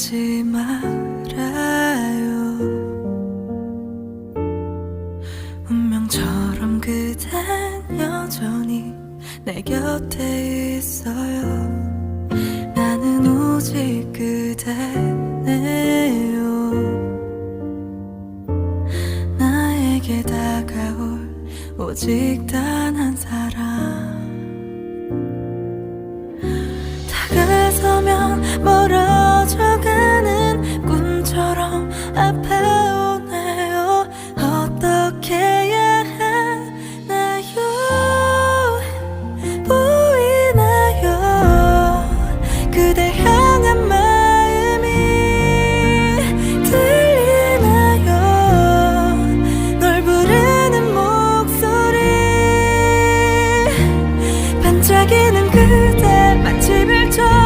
하지 말아요. 운명처럼 그댄 여전히 내 곁에 있어요. 나는 오직 그대네요. 나에게 다가올 오직 단 한 사람. 다가서면 뭐라 return.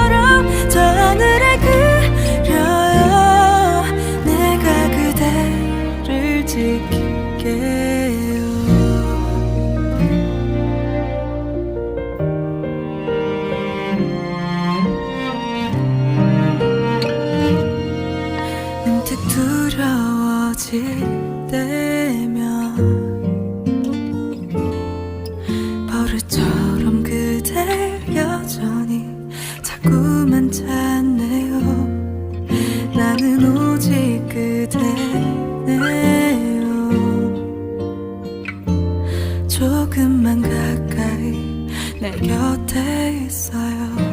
조금만 가까이 내 곁에 있어요.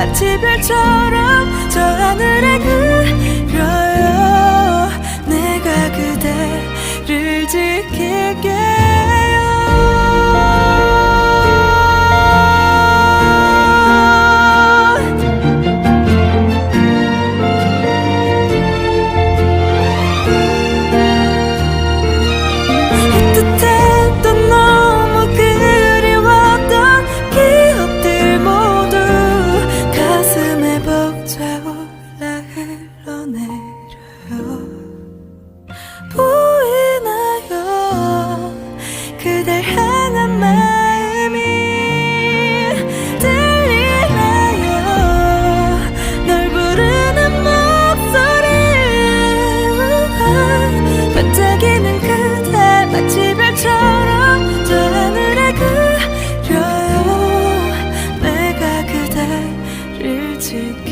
마치 별처럼 저 하늘에 그려요. 내가 그대를 지키게. together.